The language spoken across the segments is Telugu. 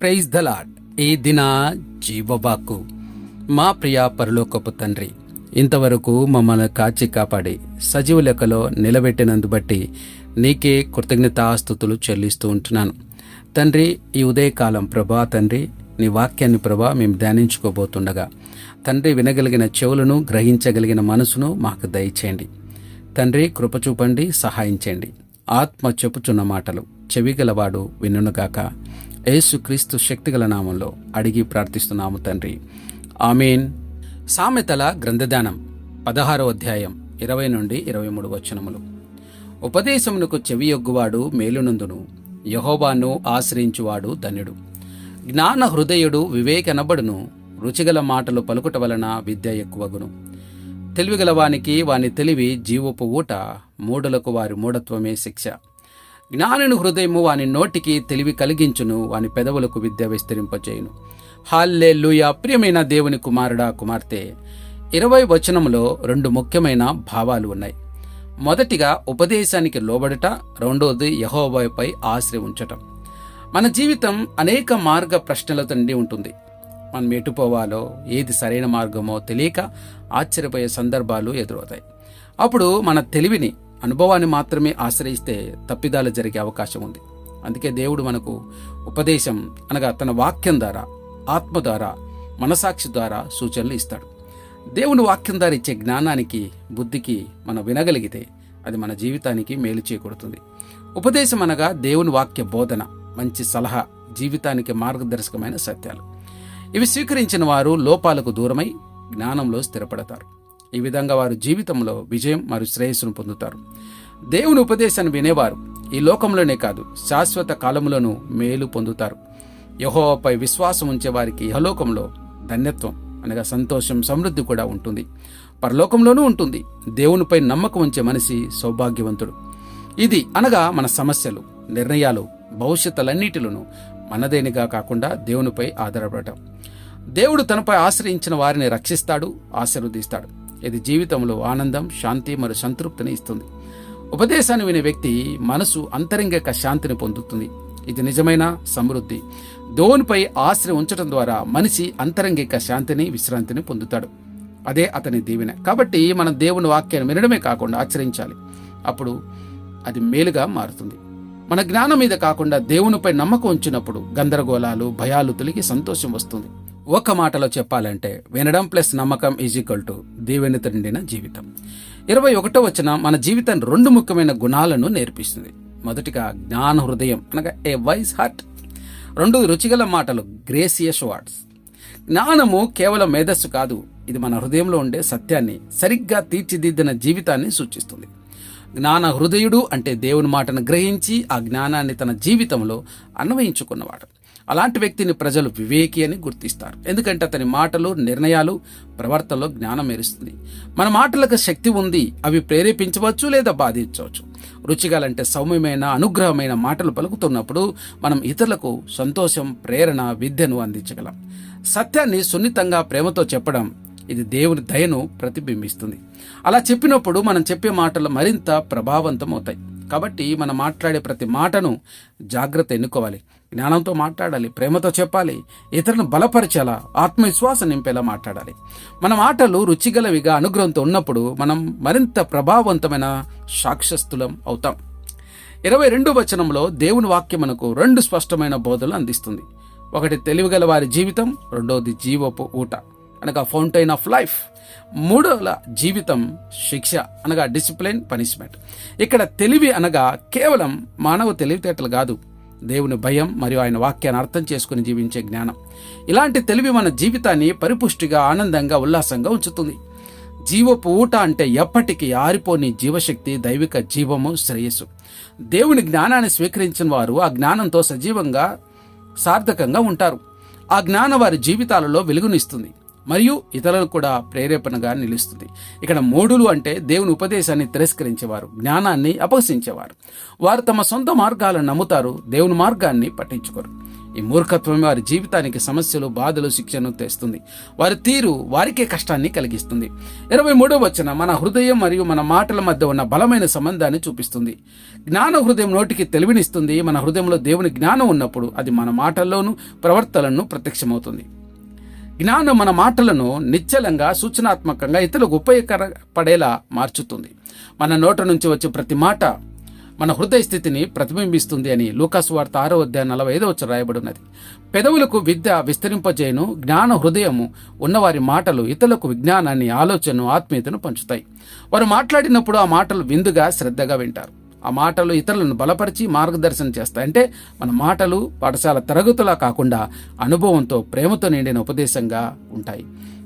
ప్రైజ్ ద లాడ్ ఈ దిన జీవబాకు మా ప్రియ పరలోకపు తండ్రి ఇంతవరకు మమ్మల్ని కాచి కాపాడి సజీవ లెక్కలో నిలబెట్టినందు బట్టి నీకే కృతజ్ఞతాస్థుతులు చెల్లిస్తూ ఉంటున్నాను. తండ్రి ఈ ఉదయకాలం ప్రభా తండ్రి నీ వాక్యాన్ని ప్రభా మేము ధ్యానించుకోబోతుండగా తండ్రి వినగలిగిన చెవులను గ్రహించగలిగిన మనసును మాకు దయచేయండి. తండ్రి కృప చూపండి సహాయం చేయండి. ఆత్మ చెప్పుచున్న మాటలు చెవిగలవాడు వినుగాక యేసుక్రీస్తు శక్తిగల నామంలో అడిగి ప్రార్థిస్తున్నాము తండ్రి. ఆమెన్. సామెతల గ్రంథదానం పదహారో అధ్యాయం ఇరవై నుండి ఇరవై మూడు వచనములు. ఉపదేశమునకు చెవియొగ్గువాడు మేలునందును. యహోబాను ఆశ్రయించువాడు ధన్యుడు. జ్ఞాన హృదయుడు వివేకనబడును. రుచిగల మాటలు పలుకుట వలన విద్య ఎక్కువగును. తెలివిగలవానికి వాని తెలివి జీవపు ఊట మూఢలకు వారి మూఢత్వమే శిక్ష. జ్ఞానుని హృదయము వాని నోటికి తెలివి కలిగించును వాని పెదవులకు విద్య విస్తరింపచేయును. హాల్లే ప్రియమైన దేవుని కుమారుడా కుమార్తె! ఇరవై వచనములో రెండు ముఖ్యమైన భావాలు ఉన్నాయి. మొదటిగా ఉపదేశానికి లోబడట రెండవది యహోబాపై ఆశ్రయ ఉంచటం మన జీవితం అనేక మార్గ ప్రశ్నలతో నిండి ఉంటుంది. మనం ఎటు పోవాలో ఏది సరైన మార్గమో తెలియక ఆశ్చర్యపోయే సందర్భాలు ఎదురవుతాయి. అప్పుడు మన తెలివిని అనుభవాన్ని మాత్రమే ఆశ్రయిస్తే తప్పిదాలు జరిగే అవకాశం ఉంది. అందుకే దేవుడు మనకు ఉపదేశం అనగా తన వాక్యం ద్వారా ఆత్మ ద్వారా మనసాక్షి ద్వారా సూచనలు ఇస్తాడు. దేవుని వాక్యం ద్వారా ఇచ్చే జ్ఞానానికి బుద్ధికి మనం వినగలిగితే అది మన జీవితానికి మేలు చేకూడుతుంది ఉపదేశం అనగా దేవుని వాక్య బోధన మంచి సలహా జీవితానికి మార్గదర్శకమైన సత్యాలు. ఇవి స్వీకరించిన వారు లోపాలకు దూరమై జ్ఞానంలో స్థిరపడతారు. ఈ విధంగా వారు జీవితంలో విజయం మరియు శ్రేయస్సును పొందుతారు. దేవుని ఉపదేశాన్ని వినేవారు ఈ లోకంలోనే కాదు శాశ్వత కాలములను మేలు పొందుతారు. యహోవపై విశ్వాసం ఉంచే వారికి యహలోకంలో ధన్యత్వం అనగా సంతోషం సమృద్ధి కూడా ఉంటుంది. పరలోకంలోనూ ఉంటుంది. దేవునిపై నమ్మకం ఉంచే మనిషి సౌభాగ్యవంతుడు. ఇది అనగా మన సమస్యలు నిర్ణయాలు భవిష్యత్తులన్నిటిలోనూ మనదేనిగా కాకుండా దేవునిపై ఆధారపడటం. దేవుడు తనపై ఆశ్రయించిన వారిని రక్షిస్తాడు ఆశీర్వదిస్తాడు. ఇది జీవితంలో ఆనందం శాంతి మరియు సంతృప్తిని ఇస్తుంది. ఉపదేశాన్ని వినే వ్యక్తి మనసు అంతరంగిక శాంతిని పొందుతుంది. ఇది నిజమైన సమృద్ధి. దేవునిపై ఆశ్రయం ఉంచడం ద్వారా మనిషి అంతరంగిక శాంతిని విశ్రాంతిని పొందుతాడు. అదే అతని దీవెన. కాబట్టి మనం దేవుని వాక్యాన్ని వినడమే కాకుండా ఆచరించాలి. అప్పుడు అది మేలుగా మారుతుంది. మన జ్ఞానం మీద కాకుండా దేవునిపై నమ్మకం ఉంచినప్పుడు గందరగోళాలు భయాలు తొలగి సంతోషం వస్తుంది. ఒక మాటలో చెప్పాలంటే వినడం ప్లస్ నమ్మకం ఈజ్ ఈక్వల్ టు దీవెనత నిండిన జీవితం. ఇరవై ఒకటో వచ్చిన మన జీవితం రెండు ముఖ్యమైన గుణాలను నేర్పిస్తుంది. మొదటిగా జ్ఞాన హృదయం అనగా ఏ వైస్ హార్ట్ రెండు రుచిగల మాటలు గ్రేసియస్ వర్డ్స్ జ్ఞానము కేవలం మేధస్సు కాదు ఇది మన హృదయంలో ఉండే సత్యాన్ని సరిగ్గా తీర్చిదిద్దిన జీవితాన్ని సూచిస్తుంది. జ్ఞాన హృదయుడు అంటే దేవుని మాటను గ్రహించి ఆ జ్ఞానాన్ని తన జీవితంలో అన్వయించుకున్నవాడు. అలాంటి వ్యక్తిని ప్రజలు వివేకి అని గుర్తిస్తారు. ఎందుకంటే అతని మాటలు నిర్ణయాలు ప్రవర్తనలో జ్ఞానం మెరుస్తుంది మన మాటలకు శక్తి ఉంది అవి ప్రేరేపించవచ్చు లేదా బాధించవచ్చు. రుచిగాలంటే సౌమ్యమైన అనుగ్రహమైన మాటలు పలుకుతున్నప్పుడు మనం ఇతరులకు సంతోషం ప్రేరణ విద్యను అందించగలం. సత్యాన్ని సున్నితంగా ప్రేమతో చెప్పడం ఇది దేవుని దయను ప్రతిబింబిస్తుంది. అలా చెప్పినప్పుడు మనం చెప్పే మాటలు మరింత ప్రభావవంతం అవుతాయి కాబట్టి మనం మాట్లాడే ప్రతి మాటను జాగ్రత్త ఎన్నుకోవాలి. జ్ఞానంతో మాట్లాడాలి ప్రేమతో చెప్పాలి ఇతరులను బలపరిచేలా ఆత్మవిశ్వాసం నింపేలా మాట్లాడాలి. మన మాటలు రుచిగలవిగా అనుగ్రహంతో ఉన్నప్పుడు మనం మరింత ప్రభావవంతమైన సాక్షస్థులం అవుతాం. ఇరవై రెండు వచనంలో దేవుని వాక్యం మనకు రెండు స్పష్టమైన బోధలు అందిస్తుంది. ఒకటి తెలివిగల వారి జీవితం రెండవది జీవపు ఊట. అనగా ఫౌంటైన్ ఆఫ్ లైఫ్. మూడవల జీవితం శిక్ష అనగా డిసిప్లిన్ పనిష్మెంట్. ఇక్కడ తెలివి అనగా కేవలం మానవ తెలివితేటలు కాదు దేవుని భయం మరియు ఆయన వాక్యాన్ని అర్థం చేసుకుని జీవించే జ్ఞానం. ఇలాంటి తెలివి మన జీవితాన్ని పరిపుష్టిగా ఆనందంగా ఉల్లాసంగా ఉంచుతుంది. జీవపు ఊట అంటే ఎప్పటికీ ఆరిపోని జీవశక్తి దైవిక జీవము శ్రేయస్సు. దేవుని జ్ఞానాన్ని స్వీకరించిన వారు ఆ జ్ఞానంతో సజీవంగా సార్థకంగా ఉంటారు. ఆ జ్ఞానం వారి జీవితాలలో వెలుగునిస్తుంది. మరియు ఇతరులకు కూడా ప్రేరేపణగా నిలుస్తుంది. ఇక్కడ మూఢులు అంటే దేవుని ఉపదేశాన్ని తిరస్కరించేవారు జ్ఞానాన్ని అపహసించేవారు. వారు తమ సొంత మార్గాలను నమ్ముతారు దేవుని మార్గాన్ని పట్టించుకోరు. ఈ మూర్ఖత్వం వారి జీవితానికి సమస్యలు బాధలు శిక్షను తెస్తుంది. వారి తీరు వారికే కష్టాన్ని కలిగిస్తుంది. ఇరవై మూడవ వచ్చిన మన హృదయం మరియు మన మాటల మధ్య ఉన్న బలమైన సంబంధాన్ని చూపిస్తుంది. జ్ఞాన హృదయం నోటికి తెలివినిస్తుంది. మన హృదయంలో దేవుని జ్ఞానం ఉన్నప్పుడు అది మన మాటల్లోనూ ప్రవర్తనను ప్రత్యక్షమవుతుంది. జ్ఞానం మన మాటలను నిశ్చలంగా సూచనాత్మకంగా ఇతరులకు ఉపయోగపడేలా మార్చుతుంది. మన నోట నుంచి వచ్చే ప్రతి మాట మన హృదయ స్థితిని ప్రతిబింబిస్తుంది అని లూకాసు వార్త ఆరో అధ్యాయం నలభై ఐదో వచ్చి రాయబడినది పెదవులకు విద్య విస్తరింపజేయను జ్ఞాన హృదయము ఉన్నవారి మాటలు ఇతరులకు విజ్ఞానాన్ని ఆలోచనను ఆత్మీయతను పంచుతాయి. వారు మాట్లాడినప్పుడు ఆ మాటలు విందుగా శ్రద్ధగా వింటారు. ఆ మాటలు ఇతరులను బలపరిచి మార్గదర్శనం చేస్తాయి. అంటే మన మాటలు పాఠశాల తరగతులా కాకుండా అనుభవంతో ప్రేమతో నిండిన ఉపదేశంగా ఉంటాయి.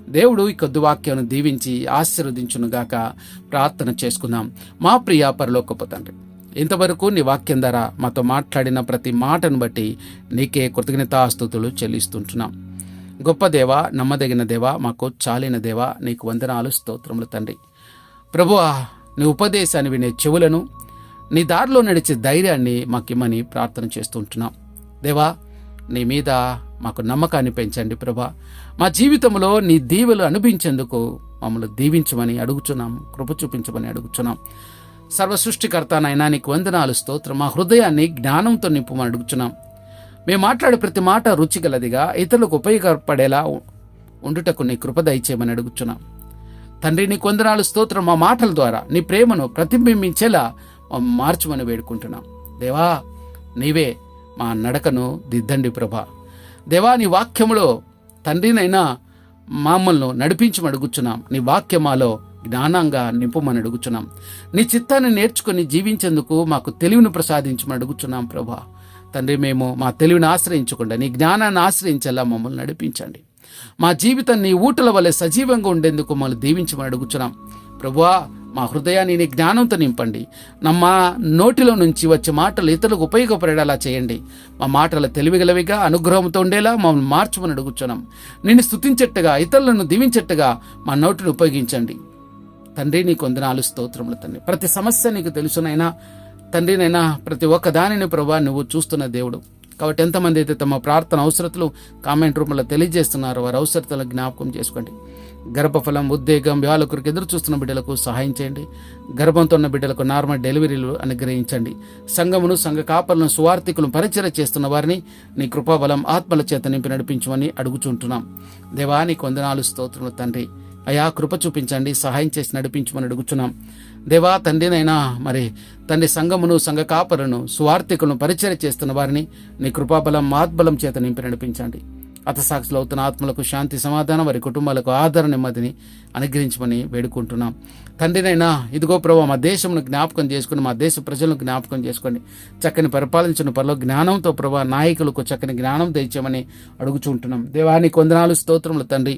దేవుడు ఈ కొద్ది వాక్యాన్ని దీవించి ఆశీర్వదించునుగాక ప్రార్థన చేసుకుందాం. మా ప్రియ పరలోకపు తండ్రి ఇంతవరకు నీ వాక్యం ద్వారా మాతో మాట్లాడిన ప్రతి మాటను బట్టి నీకే కృతజ్ఞతాస్తుతులు చెల్లిస్తుంటున్నాం. గొప్ప దేవ నమ్మదగిన దేవ మాకు చాలిన దేవ నీకు వందనాలు స్తోత్రములు తండ్రి. ప్రభువా నీ ఉపదేశాన్ని వినే చెవులను నీ దారిలో నడిచే ధైర్యాన్ని మాకిమ్మని ప్రార్థన చేస్తుంటున్నాం దేవా నీ మీద మాకు నమ్మకాన్ని పెంచండి ప్రభా. మా జీవితంలో నీ దీవెలు అనిపించేందుకు మమ్మల్ని దీవించమని అడుగుచున్నాం కృప చూపించమని అడుగుచున్నాం. సర్వ సృష్టికర్త నాయనా నీకు వందనాలు స్తోత్రం. మా హృదయాన్ని జ్ఞానంతో నింపమని అడుగుచున్నాం. మేము మాట్లాడే ప్రతి మాట రుచిగలదిగా ఇతరులకు ఉపయోగపడేలా ఉండుటకు నీ కృప దయచేయమని అడుగుచున్నాం. తండ్రి నీ కొందనాలు స్తోత్రం మా మాటల ద్వారా నీ ప్రేమను ప్రతిబింబించేలా మార్చమని వేడుకుంటున్నాం. దేవా నీవే మా నడకను దిద్దండి ప్రభా. దేవా నీ వాక్యములో తండ్రినైనా మమ్మల్ని నడిపించమని అడుగుచున్నాం. నీ వాక్యమాలో జ్ఞానంగా నింపమని అడుగుచున్నాం. నీ చిత్తాన్ని నేర్చుకుని జీవించేందుకు మాకు తెలివిని ప్రసాదించమని అడుగుచున్నాం ప్రభా. తండ్రి మేము మా తెలివిని ఆశ్రయించకుండా నీ జ్ఞానాన్ని ఆశ్రయించేలా మమ్మల్ని నడిపించండి. మా జీవితం నీ ఊటల వలె సజీవంగా ఉండేందుకు మమ్మల్ని దీవించమని అడుగుచున్నాం. ప్రభువా మా హృదయాన్ని నీ జ్ఞానంతో నింపండి. నమ్మ నోటిలో నుంచి వచ్చే మాటలు ఇతరులకు ఉపయోగపడేలా చేయండి. మా మాటలు తెలివిగలవిగా అనుగ్రహంతో ఉండేలా మమ్మల్ని మార్చమని అడుగుచున్నాం. నిన్ను స్థుతించట్టుగా ఇతరులను దీవించట్టుగా మా నోటిని ఉపయోగించండి. తండ్రి నీకు వందనాలు స్తోత్రములు తండ్రి. ప్రతి సమస్య నీకు తెలుసునైనా తండ్రినైనా ప్రతి ఒక్క దానిని ప్రభా నువ్వు చూస్తున్న దేవుడు. కాబట్టి ఎంతమంది అయితే తమ ప్రార్థన అవసరతలు కామెంట్ రూపంలో తెలియజేస్తున్నారో వారి అవసరతలు జ్ఞాపకం చేసుకోండి. గర్భఫలం ఉద్వేగం వ్యాలకురికి ఎదురు చూస్తున్న బిడ్డలకు సహాయం చేయండి. గర్భంతో ఉన్న బిడ్డలకు నార్మల్ డెలివరీలు అనుగ్రహించండి. సంఘమును సంఘ కాపలను సువార్థికులను పరిచయం చేస్తున్న వారిని నీ కృపాబలం ఆత్మల చేత నింపి నడిపించమని అడుగుచుంటున్నాం. దేవా నీకు వందనాలు స్తోత్రములు తండ్రి. అయా కృప చూపించండి సహాయం చేసి నడిపించమని అడుగుచున్నాం. దేవా తండ్రినైనా మరి తండ్రి సంఘమును సంఘ కాపరును సువార్థికులను పరిచయం చేస్తున్న వారిని నీ కృపాబలం ఆత్బలం చేత నింపి నడిపించండి. అతసాక్షులు అవుతున్న ఆత్మలకు శాంతి సమాధానం వారి కుటుంబాలకు ఆధార నెమ్మదిని అనుగ్రహించమని వేడుకుంటున్నాం. తండ్రినైనా ఇదిగో ప్రభావ మా దేశంను జ్ఞాపకం చేసుకుని మా దేశ ప్రజలను జ్ఞాపకం చేసుకోండి. చక్కని పరిపాలించిన పనిలో జ్ఞానంతో ప్రభా నాయకులకు చక్కని జ్ఞానం తెచ్చామని అడుగుచుంటున్నాం. దేవానికి కొందనాలు స్తోత్రములు తండ్రి.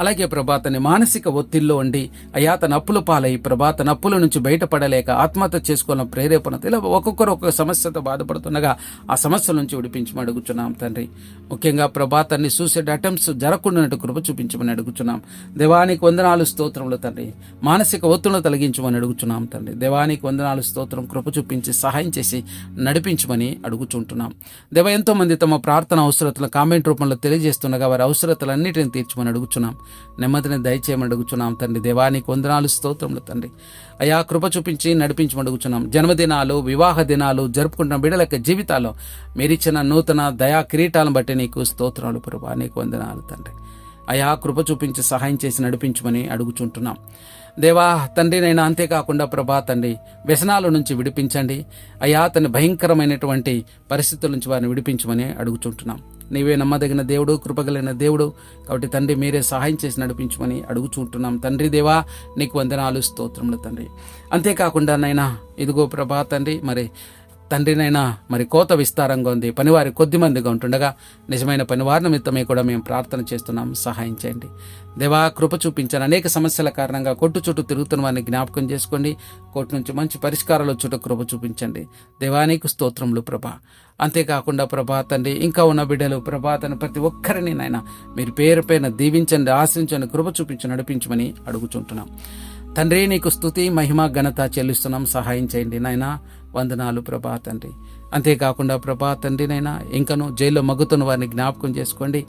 అలాగే ప్రభాతని మానసిక ఒత్తిడిలో ఉండి అయా తన అప్పుల పాలై ప్రభా తన అప్పుల నుంచి బయటపడలేక ఆత్మహత్య చేసుకోవాలని ప్రేరేపణ ఇలా ఒక్కొక్కరు ఒక్కొక్క సమస్యతో బాధపడుతుండగా ఆ సమస్యల నుంచి విడిపించమని అడుగుచున్నాం తండ్రి. ముఖ్యంగా ప్రభా తన్ని సూసైడ్ అటెంప్ట్స్ జరగకుండా కృప చూపించమని అడుగుచున్నాం. దేవానికి వందనాలు స్తోత్రములు తండ్రి. మానసిక ఒత్తులను తొలగించమని అడుగుచున్నాం తండ్రి. దేవానికి వందనాలు స్తోత్రం కృప చూపించి సహాయం చేసి నడిపించమని అడుగుచుంటున్నాం. దేవ ఎంతోమంది తమ ప్రార్థన అవసరతలు కామెంట్ రూపంలో తెలియజేస్తుండగా వారి అవసరతలన్నిటిని తీర్చమని అడుగుచున్నాం. నెమ్మదిని దయచేయమడుగుచున్నాం తండ్రి. దేవానికి వందనాలు స్తోత్రములు తండ్రి. అయా కృప చూపించి నడిపించమడుగుచున్నాం జన్మదినాలు వివాహ దినాలు జరుపుకుంటున్న బిడ్డల యొక్క జీవితాల్లో మీరిచ్చిన నూతన దయా కిరీటాలను బట్టి నీకు స్తోత్రాలు ప్రభా నీకు వందనాలు తండ్రి. అయా కృప చూపించి సహాయం చేసి నడిపించమని అడుగుచుంటున్నాం. దేవా తండ్రి నేను అంతేకాకుండా ప్రభా తండ్రి వ్యసనాల నుంచి విడిపించండి. అయా తన భయంకరమైనటువంటి పరిస్థితుల నుంచి వారిని విడిపించమని అడుగుచుంటున్నాం. నీవే నమ్మదగిన దేవుడు కృపగలిగిన దేవుడు. కాబట్టి తండ్రి మీరే సహాయం చేసి నడిపించమని అడుగుచుంటున్నాం. తండ్రి దేవా నీకు వందనాలు స్తోత్రములు తండ్రి. అంతేకాకుండా నైనా ఇదిగో ప్రభా తండ్రి మరి తండ్రినైనా మరి కోత విస్తారంగా ఉంది. పనివారి కొద్ది మందిగా ఉంటుండగా నిజమైన పనివారి నిమిత్తమే కూడా మేము ప్రార్థన చేస్తున్నాం. సహాయం చేయండి. దేవా కృప చూపించాను అనేక సమస్యల కారణంగా కొట్టు చుట్టూ తిరుగుతున్న వారిని జ్ఞాపకం చేసుకోండి. కోర్టు నుంచి మంచి పరిష్కారాలు చుట్టూ కృప చూపించండి. దేవానికి స్తోత్రములు ప్రభా. అంతేకాకుండా ప్రభా తండ్రి ఇంకా ఉన్న బిడ్డలు ప్రభా తన ప్రతి ఒక్కరిని నాయన మీరు పేరు పైన దీవించండి ఆశించండి కృప చూపించి నడిపించమని అడుగుచుంటున్నాం. తండ్రి నీకు స్తుతి మహిమ ఘనత చెల్లిస్తున్నాం. సహాయం చేయండి నాయనా. వందనాలు ప్రభా తండ్రి. అంతేకాకుండా ప్రభా తండ్రినైనా ఇంకను జైల్లో మగ్గుతున్న వారిని జ్ఞాపకం చేసుకోండి.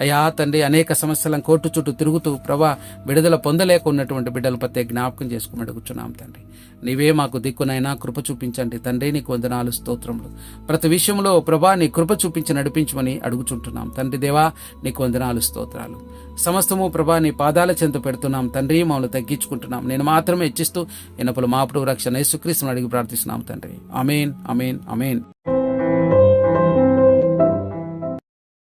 అయ్యా తండ్రి అనేక సమస్యలను కోర్టు చుట్టూ తిరుగుతూ ప్రభా విడుదల పొందలేక ఉన్నటువంటి బిడ్డల ప్రత్యేక జ్ఞాపకం చేసుకుని అడుగుచున్నాం తండ్రి. నీవే మాకు దిక్కునైనా కృప చూపించండి తండ్రి నీకు వందనాలు స్తోత్రములు. ప్రతి విషయంలో ప్రభా నీ కృప చూపించి నడిపించమని అడుగుచుంటున్నాం తండ్రి దేవా నీకు వందనాలు స్తోత్రాలు. సమస్తము ప్రభా నీ పాదాల చెంత పెడుతున్నాం తండ్రి మమ్మల్ని తగ్గించుకుంటున్నాం. నేను మాత్రమే ఇచ్చిస్తూ ఎన్నపలు మాపుడు రక్షణ యేసుక్రీస్తుని అడిగి ప్రార్థిస్తున్నాం తండ్రి. అమేన్ అమేన్ అమేన్